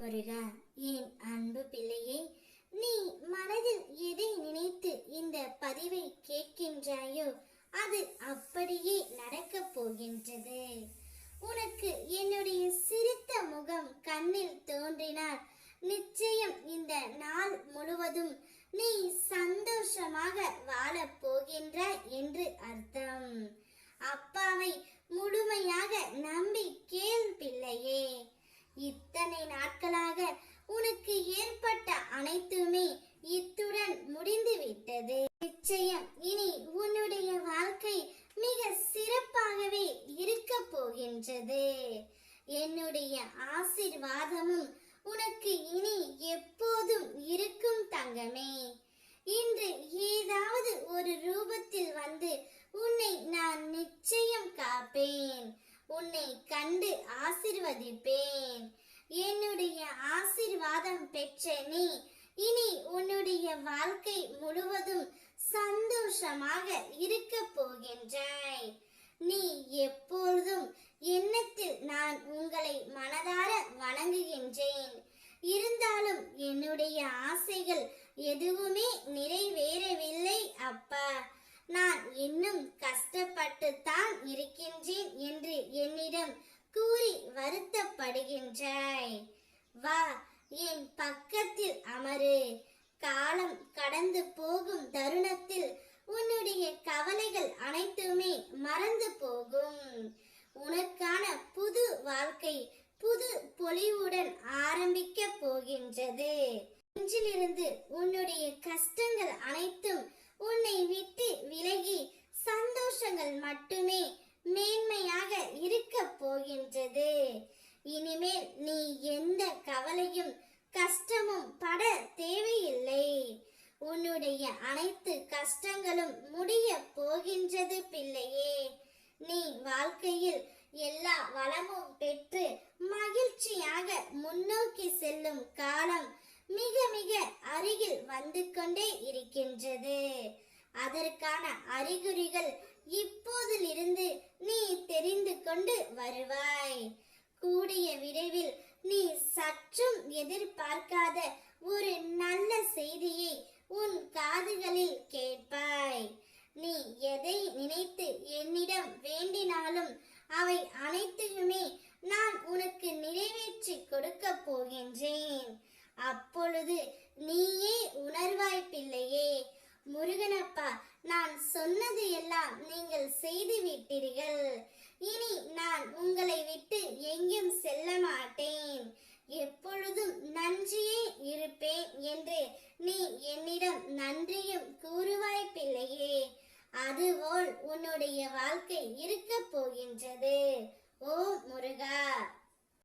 முருகா என் அன்பு பிள்ளையே நீ மனதில் எதை நினைத்து இந்த பதிவை கேட்கின்றாயோ அது அப்படியே நடக்கப் போகின்றது. உனக்கு என்னுடைய சிரித்த முகம் கண்ணில் தோன்றினால் நிச்சயம் இந்த நாள் முழுவதும் நீ சந்தோஷமாக வாழப் போகின்றாய் என்று அர்த்தம். அப்பாவை முழுமையாக நான் இத்தனை நாட்களாக உனக்கு ஏற்பட்ட அனைத்துமே இத்துடன் முடிந்து விட்டது நிச்சயம் இனி உன்னுடைய வாழ்க்கை மிக சிறப்பாகவே இருக்க போகின்றது. என்னுடைய ஆசிர்வாதமும் உனக்கு இனி எப்போதும் இருக்கும் தங்கமே. இன்று ஏதாவது ஒரு ரூபத்தில் வந்து உன்னை நான் நிச்சயம் காப்பேன். உன்னை கண்டு ஆசிர்வதிப்பேன். என்னுடைய ஆசிர்வாதம் பெற்ற நீ இனி உன்னுடைய வாழ்க்கை முழுவதும் சந்தோஷமாக இருக்க போகின்றாய். நீ எப்பொழுதும் எண்ணத்தில் நான் உங்களை மனதார வணங்குகின்றேன். இருந்தாலும் என்னுடைய ஆசைகள் எதுவுமே நிறைவேறவில்லை அப்பா. நான் இன்னும் கஷ்டப்பட்டு தான் இருக்கின்றேன் படுகின்றாய் வா என் பக்கத்தில் அமரு. காலம் கடந்து போகும் தருணத்தில் உன்னுடைய கவலைகள் அனைத்துமே மறந்து போகும். உனக்கான புது வாழ்க்கை புது பொலிவுடன் ஆரம்பிக்க போகின்றது. இன்றிலிருந்து உன்னுடைய கஷ்டங்கள் அனைத்தும் உன்னை விட்டு விலகி சந்தோஷங்கள் மட்டுமே மேன்மையாக இருக்க போகின்றது இனிமேல் நீ எந்த கவலையும் கஷ்டமும் பட தேவையில்லை. உன்னுடைய அனைத்து கஷ்டங்களும் முடிய போகின்றது பிள்ளையே. நீ வாழ்க்கையில் எல்லா வளமும் பெற்று மகிழ்ச்சியாக முன்னோக்கி செல்லும் காலம் மிக மிக அருகில் வந்து கொண்டே இருக்கின்றது. அதற்கான அறிகுறிகள் இப்போதிலிருந்து நீ தெரிந்து கொண்டு வருவாய். கூடிய விரைவில் நீ சற்றும் எதிர்பார்க்காத ஒரு நல்ல செய்தியை உன் காதுகளில் கேட்பாய். நீ எதை நினைத்து என்னிடம் வேண்டினாலும் அவை அனைத்தையுமே நான் உனக்கு நிறைவேற்றி கொடுக்க போகின்றேன். அப்பொழுது நீயே உணர்வாய் பிள்ளையே. முருகனப்பா நான் சொன்னது எல்லாம் நீங்கள் செய்து விட்டீர்கள் இனி நான் உங்களை விட்டு எங்கும் செல்ல மாட்டேன். எப்பொழுதும் நன்றியே இருப்பேன் என்று நீ என்னிடம் நன்றியும் கூறுவாய் பிள்ளையே அதுபோல் உன்னுடைய வாழ்க்கை இருக்க போகின்றது. ஓ முருகா!